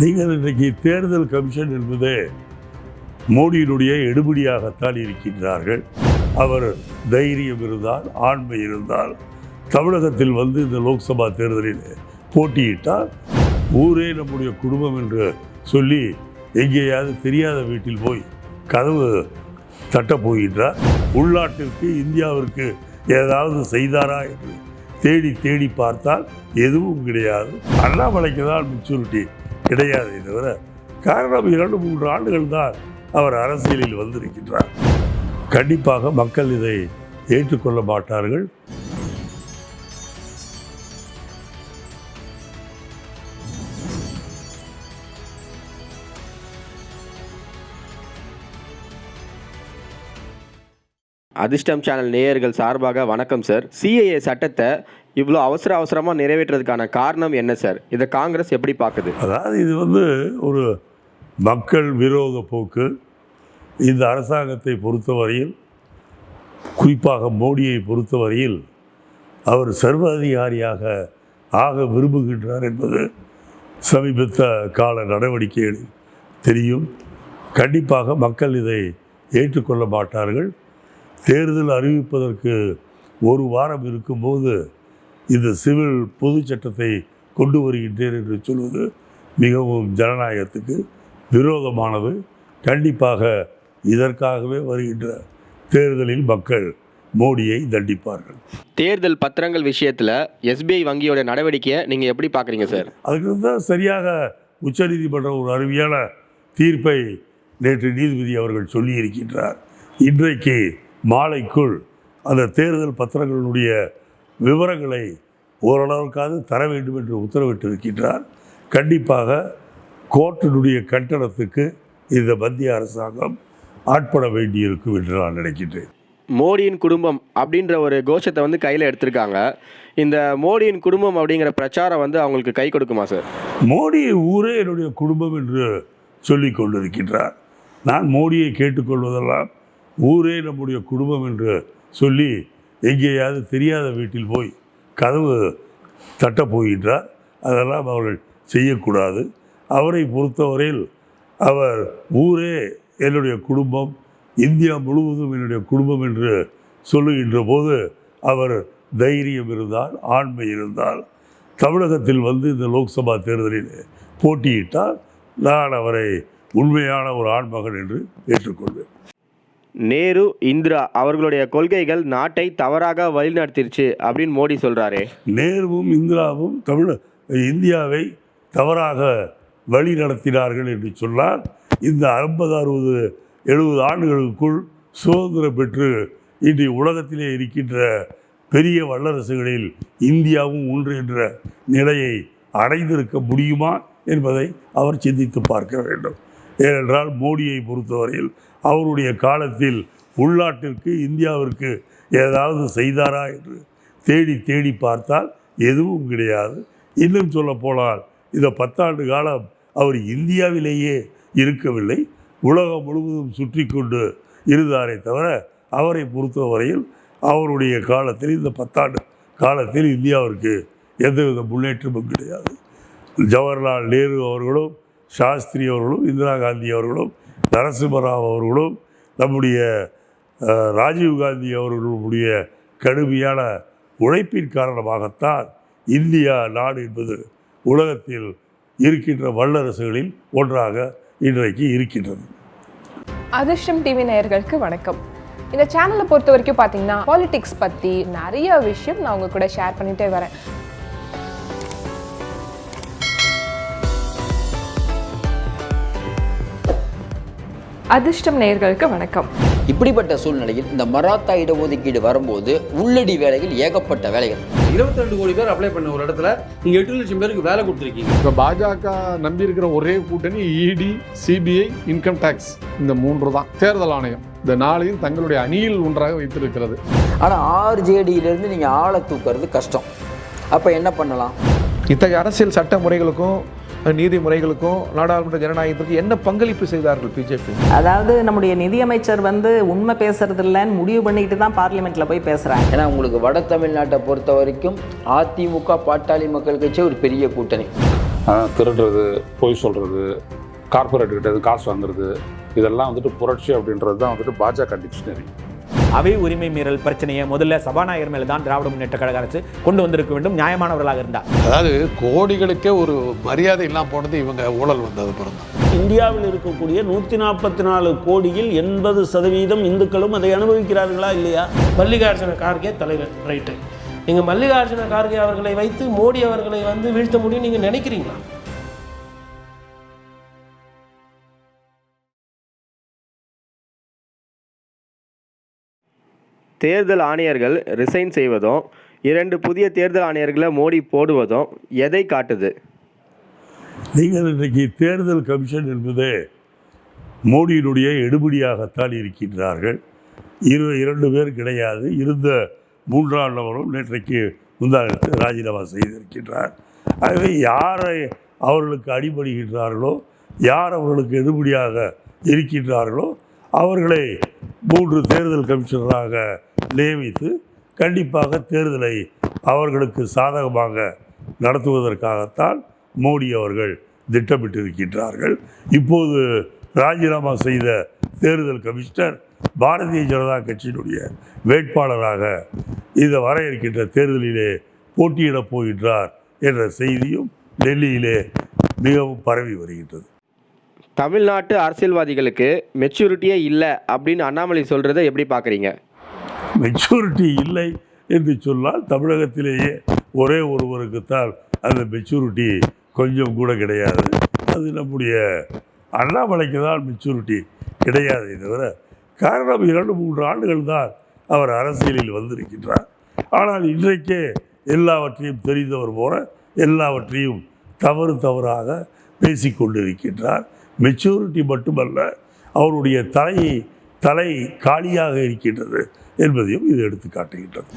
நீங்கள் இன்றைக்கு தேர்தல் கமிஷன் என்பது மோடியினுடைய எடுபடியாகத்தான் இருக்கின்றார்கள். அவர் தைரியம் இருந்தால் ஆண்மை இருந்தால் தமிழகத்தில் வந்து இந்த லோக்சபா தேர்தலில் போட்டியிட்டால் ஊரே நம்முடைய குடும்பம் என்று சொல்லி எங்கேயாவது தெரியாத வீட்டில் போய் கதவு தட்டப் போகின்றார். உள்நாட்டிற்கு இந்தியாவிற்கு ஏதாவது செய்தாரா என்று தேடி தேடி பார்த்தால் எதுவும் கிடையாது. அண்ணாமலைக்கு தான் மெச்சூரிட்டி கிடையாதே தவிர காரணம் இரண்டு மூன்று ஆண்டுகள் தான் அவர் அரசியலில் வந்திருக்கின்றார். கண்டிப்பாக மக்கள் இதை ஏற்றுக்கொள்ள மாட்டார்கள். அதிர்ஷ்டம் சேனல் நேயர்கள் சார்பாக வணக்கம் சார். சிஏஏ சட்டத்தை இவ்வளோ அவசர அவசரமாக நிறைவேற்றுறதுக்கான காரணம் என்ன சார்? இதை காங்கிரஸ் எப்படி பார்க்குது? அதாவது இது வந்து ஒரு மக்கள் விரோத போக்கு. இந்த அரசாங்கத்தை பொறுத்தவரையில் குறிப்பாக மோடியை பொறுத்தவரையில் அவர் சர்வாதிகாரியாக ஆக விரும்புகின்றார் என்பது சமீபத்த கால நடவடிக்கைகளில் தெரியும். கண்டிப்பாக மக்கள் இதை ஏற்றுக்கொள்ள மாட்டார்கள். தேர்தல் அறிவிப்பதற்கு ஒரு வாரம் இருக்கும்போது இந்த சிவில் பொது சட்டத்தை கொண்டு வருகின்றேன் என்று சொல்வது மிகவும் ஜனநாயகத்துக்கு விரோதமானது. கண்டிப்பாக இதற்காகவே வருகின்ற தேர்தலில் மக்கள் மோடியை தண்டிப்பார்கள். தேர்தல் பத்திரங்கள் விஷயத்தில் எஸ்பிஐ வங்கியோட நடவடிக்கையை நீங்கள் எப்படி பார்க்குறீங்க சார்? அதுக்கு தான் சரியாக உச்சநீதிமன்றம் ஒரு அருமையான தீர்ப்பை நேற்று நீதிபதி அவர்கள் சொல்லியிருக்கின்றார். இன்றைக்கு மாலைக்குள் அந்த தேர்தல் பத்திரங்களுடைய விவரங்களை ஓரளவுக்காவது தர வேண்டும் என்று உத்தரவிட்டிருக்கின்றார். கண்டிப்பாக கோர்ட்டினுடைய கட்டணத்துக்கு இந்த மத்திய அரசாங்கம் ஆட்பட வேண்டியிருக்கும் என்று நான் நினைக்கின்றேன். மோடியின் குடும்பம் அப்படின்ற ஒரு கோஷத்தை வந்து கையில் எடுத்திருக்காங்க. இந்த மோடியின் குடும்பம் அப்படிங்கிற பிரச்சாரம் வந்து அவங்களுக்கு கை கொடுக்குமா சார்? மோடி ஊரே என்னுடைய குடும்பம் என்று சொல்லிக் கொண்டிருக்கின்றார். நான் மோடியை கேட்டுக்கொள்வதெல்லாம் ஊரே நம்முடைய குடும்பம் என்று சொல்லி எங்கேயாவது தெரியாத வீட்டில் போய் கதவு தட்டப்போகின்றார் அதெல்லாம் அவர்கள் செய்யக்கூடாது. அவரை பொறுத்தவரையில் அவர் ஊரே என்னுடைய குடும்பம் இந்தியா முழுவதும் என்னுடைய குடும்பம் என்று சொல்லுகின்ற போது அவர் தைரியம் இருந்தால் ஆண்மை இருந்தால் தமிழகத்தில் வந்து இந்த லோக்சபா தேர்தலில் போட்டியிட்டால் நான் அவரை உண்மையான ஒரு ஆண்மகன் என்று ஏற்றுக்கொள்வேன். நேரு இந்திரா அவர்களுடைய கொள்கைகள் நாட்டை தவறாக வழிநடத்திருச்சு அப்படின்னு மோடி சொல்கிறாரே நேருவும் இந்திராவும் தமிழ் இந்தியாவை தவறாக வழி நடத்தினார்கள் என்று சொன்னால் இந்த ஐம்பது அறுபது எழுபது ஆண்டுகளுக்குள் சுதந்திரம் பெற்று இன்றைய உலகத்திலே இருக்கின்ற பெரிய வல்லரசுகளில் இந்தியாவும் ஒன்று என்ற நிலையை அடைந்திருக்க முடியுமா என்பதை அவர் சிந்தித்து பார்க்க வேண்டும். ஏனென்றால் மோடியை பொறுத்தவரையில் அவருடைய காலத்தில் உள்நாட்டிற்கு இந்தியாவிற்கு ஏதாவது செய்தாரா என்று தேடி தேடி பார்த்தால் எதுவும் கிடையாது. இன்னும் சொல்ல போனால் இந்த பத்தாண்டு காலம் அவர் இந்தியாவிலேயே இருக்கவில்லை. உலகம் முழுவதும் சுற்றி கொண்டு இருந்தாரே தவிர அவரை பொறுத்தவரையில் அவருடைய காலத்தில் இந்த பத்தாண்டு காலத்தில் இந்தியாவிற்கு எந்தவித முன்னேற்றமும் கிடையாது. ஜவஹர்லால் நேரு அவர்களும் சாஸ்திரி அவர்களும் இந்திரா காந்தி அவர்களும் நரசிம்மராவ் அவர்களும் நம்முடைய ராஜீவ்காந்தி ராஜீவ் காந்தி அவர்களுடைய கடுமையான உழைப்பின் காரணமாகத்தான் இந்தியா நாடு என்பது உலகத்தில் இருக்கின்ற வல்லரசுகளில் ஒன்றாக இன்றைக்கு இருக்கின்றது. அதிர்ஷ்டம் டிவி நேயர்களுக்கு வணக்கம். இந்த சேனலை பொறுத்த வரைக்கும் பார்த்தீங்கன்னா பாலிடிக்ஸ் பற்றி நிறைய விஷயம் நான் உங்கள் கூட ஷேர் பண்ணிகிட்டே வரேன். அதிர்ஷ்டம் நேயர்களுக்கு வணக்கம். இப்படிப்பட்ட சூழ்நிலையில் இந்த மராத்தா இடஒதுக்கீடு வரும்போது உள்ளடி வேலைகள் ஏகப்பட்ட வேலைகள். 22 கோடி பேர் அப்ளை பண்ண ஒரு இடத்துல நீங்க எட்டு லட்சம் பேருக்கு வேலை கொடுத்துருக்கீங்க. இப்போ பாஜக நம்பி இருக்கிற ஒரே கூட்டணி இடி சிபிஐ இன்கம் டேக்ஸ் இந்த மூன்று தான். தேர்தல் ஆணையம். இந்த நாளையும் தங்களுடைய அணியில் ஒன்றாக வைத்திருக்கிறது. ஆனால் ஆர்ஜேடியிலேருந்து நீங்கள் ஆளை தூக்குறது கஷ்டம். அப்போ என்ன பண்ணலாம்? இத்தகைய அரசியல் சட்ட முறைகளுக்கும் நீதிமுறைகளுக்கும் நாடாளுமன்ற ஜனநாயகத்திற்கு என்ன பங்களிப்பு செய்தார்கள் பிஜேபி? அதாவது நம்முடைய நிதியமைச்சர் வந்து உண்மை பேசுறது இல்லைன்னு முடிவு பண்ணிட்டு தான் பார்லிமெண்ட்ல போய் பேசுறாங்க. ஏன்னா உங்களுக்கு வட தமிழ்நாட்டை பொறுத்த வரைக்கும் அதிமுக பாட்டாளி மக்கள் கட்சி ஒரு பெரிய கூட்டணி. திருடுறது பொய் சொல்கிறது கார்பரேட்டுக்கிட்ட இருந்து காசு வாங்குறது இதெல்லாம் வந்துட்டு புரட்சி அப்படின்றது தான் வந்துட்டு பாஜக டிக்ஷனரி அவை உரிமை மீறல் பிரச்சனையை முதல்ல சபாநாயகர் மேலே தான் திராவிட முன்னேற்ற கழக அரசு கொண்டு வந்திருக்க வேண்டும் நியாயமானவர்களாக இருந்தார் அதாவது கோடிகளுக்கே ஒரு மரியாதை இல்லாமல் போனது இவங்க ஊழல் வந்தது பிறந்தான் இந்தியாவில் இருக்கக்கூடிய நூற்றி நாற்பத்தி நாலு கோடியில் எண்பது சதவீதம் இந்துக்களும் அதை அனுபவிக்கிறார்களா இல்லையா? மல்லிகார்ஜுன கார்கே தலைவர் ரைட்டு. நீங்கள் மல்லிகார்ஜுன கார்கே அவர்களை வைத்து மோடி அவர்களை வந்து வீழ்த்த முடியும் நீங்கள் நினைக்கிறீங்களா? தேர்தல் ஆணையர்கள் ரிசைன் செய்வதும் இரண்டு புதிய தேர்தல் ஆணையர்களை மோடி போடுவதும் எதை காட்டுது? நீங்கள் இன்றைக்கு தேர்தல் கமிஷன் என்பது மோடியினுடைய எடுபடியாகத்தான் இருக்கின்றார்கள். இரு இரண்டு பேர் கிடையாது. இருந்த மூன்றாம் நபரும் நேற்றைக்கு முந்தானத்து ராஜினாமா செய்திருக்கின்றார். ஆகவே யாரை அவர்களுக்கு அடிபடுகின்றார்களோ யார் அவர்களுக்கு எடுபடியாக இருக்கின்றார்களோ அவர்களை மூன்று தேர்தல் கமிஷனராக நியமித்து கண்டிப்பாக தேர்தலை அவர்களுக்கு சாதகமாக நடத்துவதற்காகத்தான் மோடி அவர்கள் திட்டமிட்டிருக்கின்றார்கள். இப்போது ராஜினாமா செய்த தேர்தல் கமிஷனர் பாரதிய ஜனதா கட்சியினுடைய வேட்பாளராக இந்த வர இருக்கின்ற தேர்தலிலே போட்டியிடப் போகின்றார் என்ற செய்தியும் டெல்லியிலே மிகவும் பரவி வருகின்றது. தமிழ்நாட்டு அரசியல்வாதிகளுக்கு மெச்சூரிட்டியே இல்லை அப்படின்னு அண்ணாமலை சொல்கிறத எப்படி பார்க்குறீங்க? மெச்சூரிட்டி இல்லை என்று சொன்னால் தமிழகத்திலேயே ஒரே ஒருவருக்குத்தான் அந்த மெச்சூரிட்டி கொஞ்சம் கூட கிடையாது. அது நம்முடைய அண்ணாமலைக்கு தான் மெச்சூரிட்டி கிடையாது தவிர காரணம் இரண்டு மூன்று ஆண்டுகள் தான் அவர் அரசியலில் வந்திருக்கின்றார். ஆனால் இன்றைக்கே எல்லாவற்றையும் தெரிந்தவர் போல எல்லாவற்றையும் தவறு தவறாக பேசிக்கொண்டிருக்கின்றார். மெச்சூரிட்டி மட்டுமல்ல அவருடைய தலை தலை காலியாக இருக்கின்றது என்பதையும் இது எடுத்து காட்டுகின்றது